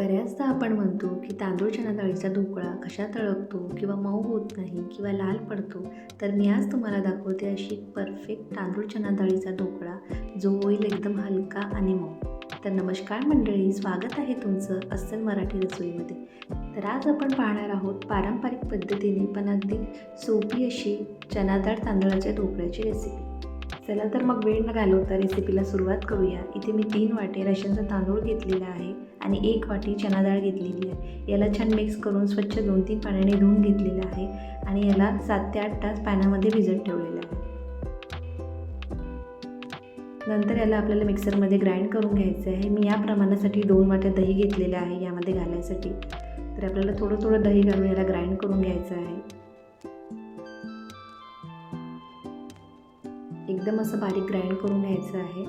बऱ्याचदा आपण म्हणतो की तांदूळ चणा डाळीचा ढोकळा कशा तळपतो किंवा मऊ होत नाही किंवा लाल पडतो तर मी आज तुम्हाला दाखवते अशी एक परफेक्ट तांदूळ चणा डाळीचा ढोकळा जो होईल एकदम हलका आणि मऊ. तर नमस्कार मंडळी स्वागत आहे तुमचं अस्सल मराठी रसोईमध्ये. तर आज आपण पाहणार आहोत पारंपरिक पद्धतीने पण अगदी सोपी अशी चना डाळ तांदळाच्या ढोकळ्याची रेसिपी चला तर मग वेळ न घालवता रेसिपीला सुरुवात करूया. इथे मी तीन वाटे रेशनचा तांदूळ घेतलेला आहे आणि एक वाटी चना डाळ घेतलेली आहे. याला छान मिक्स करून स्वच्छ दोन तीन पाण्याने धुवून घेतलेलं आहे आणि याला सात ते आठ तास पाण्यामध्ये भिजत ठेवलेलं आहे. नंतर याला आपल्याला मिक्सरमध्ये ग्राइंड करून घ्यायचं आहे. मी या प्रमाणासाठी दोन वाट्या दही घेतलेल्या आहे यामध्ये घालायसाठी. तर आपल्याला थोडं थोडं दही घालून याला ग्राइंड करून घ्यायचं आहे. एकदम असं बारीक ग्राइंड करून घ्यायचं आहे.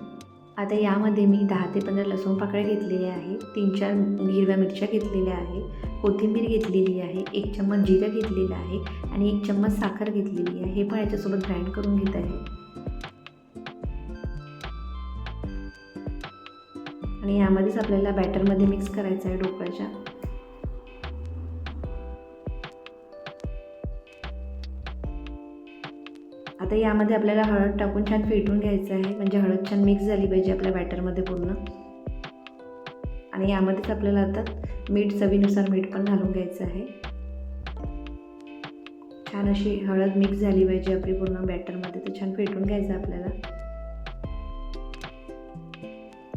आता यामध्ये मी दहा ते पंधरा लसूण पाकळ्या घेतलेल्या आहे तीन चार हिरव्या मिरच्या घेतलेल्या आहे कोथिंबीर घेतलेली आहे. एक चम्मच जिरं घेतलेलं आहे आणि एक चम्मच साखर घेतलेली आहे. हे पण याच्यासोबत ग्राइंड करून घेत आहे. आणि यामध्येच आपल्याला बॅटरमध्ये मिक्स करायचं आहे ढोकळ्याच्या आता यामध्ये आपल्याला हळद टाकून छान फेटून घ्यायचं आहे. म्हणजे हळद छान मिक्स झाली पाहिजे आपल्या बॅटरमध्ये पूर्ण. आणि यामध्येच आपल्याला आता मीठ चवीनुसार मीठ पण घालून घ्यायचं आहे. छान अशी हळद मिक्स झाली पाहिजे आपली पूर्ण बॅटरमध्ये तर छान फेटून घ्यायचं आपल्याला.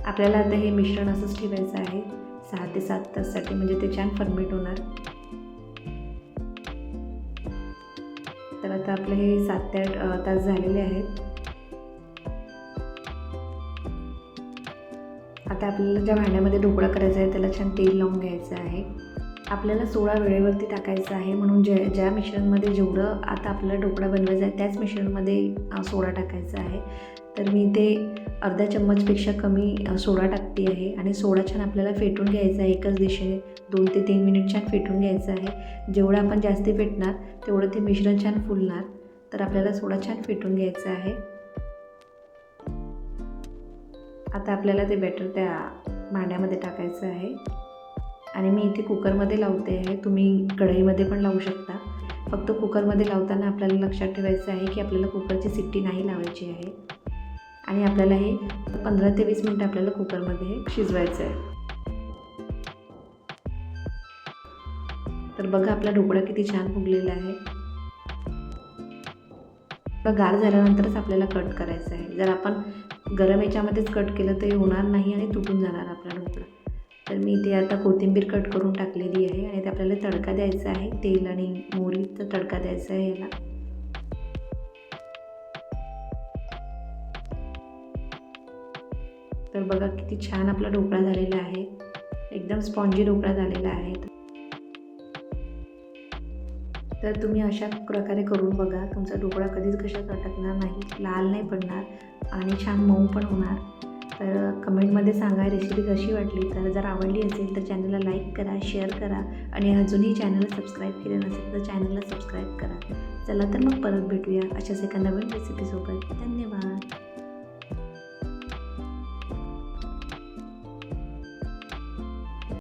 आपल्याला आता हे मिश्रण असंच ठेवायचं आहे. सहा ते सात ताससाठी म्हणजे ते छान फर्मेट होणार. आता आपले हे सात ते आठ तास झालेले आहेत. आता आपल्याला ज्या भांड्यामध्ये ढोकळा करायचा आहे त्याला छान तेल लावून घ्यायचं आहे. आपल्याला सोळा वेळेवरती टाकायचं आहे म्हणून ज्या ज्या मिश्रणमध्ये जेवढं आता आपल्याला ढोकळा बनवायचा आहे त्याच मिश्रणमध्ये सोडा टाकायचा आहे. तर मी ते अर्धा चम्मचपेक्षा कमी सोडा टाकते आहे आणि सोडा छान आपल्याला फेटून घ्यायचा आहे. एकच दिशेने दोन ते तीन मिनिट छान फेटून घ्यायचं आहे. जेवढं आपण जास्त फेटणार तेवढं ते मिश्रण छान फुलणार. तर आपल्याला सोडा छान फेटून घ्यायचा आहे. आता आपल्याला ते बॅटर त्या भांड्यामध्ये टाकायचं आहे. आणि मी इथे कुकरमध्ये लावते आहे. तुम्ही कढईमध्ये पण लावू शकता. फक्त कुकरमध्ये लावताना आपल्याला लक्षात ठेवायचं आहे की आपल्याला कुकरची सिट्टी नाही लावायची आहे. आणि आपल्याला हे पंधरा ते वीस मिनटं आपल्याला कुकरमध्ये हे शिजवायचं आहे. तर बघा आपला ढोकळा किती छान फुगलेला आहे. गार झाल्यानंतरच आपल्याला कट करायचं आहे. जर आपण गरम याच्यामध्येच कट केलं तर हे होणार नाही आणि तुटून जाणार आपला ढोकळा. तर मी इथे आता कोथिंबीर कट करून टाकलेली आहे आणि ते आपल्याला तडका द्यायचा आहे. तेल आणि मोहरीचा तडका द्यायचा आहे याला. तर बघा किती छान आपला ढोकळा झालेला आहे. एकदम स्पॉन्जी ढोकळा झालेला आहे. तर तुम्ही अशा प्रकारे करून बघा. तुमचा ढोकळा कधीच कशात अटकणार नाही लाल नाही पडणार आणि छान मऊ पण होणार. तर कमेंटमध्ये सांगा रेसिपी कशी वाटली. तर जर आवडली असेल तर चॅनलला लाईक करा शेअर करा आणि अजूनही चॅनलला सबस्क्राईब केलं नसेल तर चॅनलला सबस्क्राईब करा. चला तर मग परत भेटूया अशाच एका नवीन रेसिपीसोबत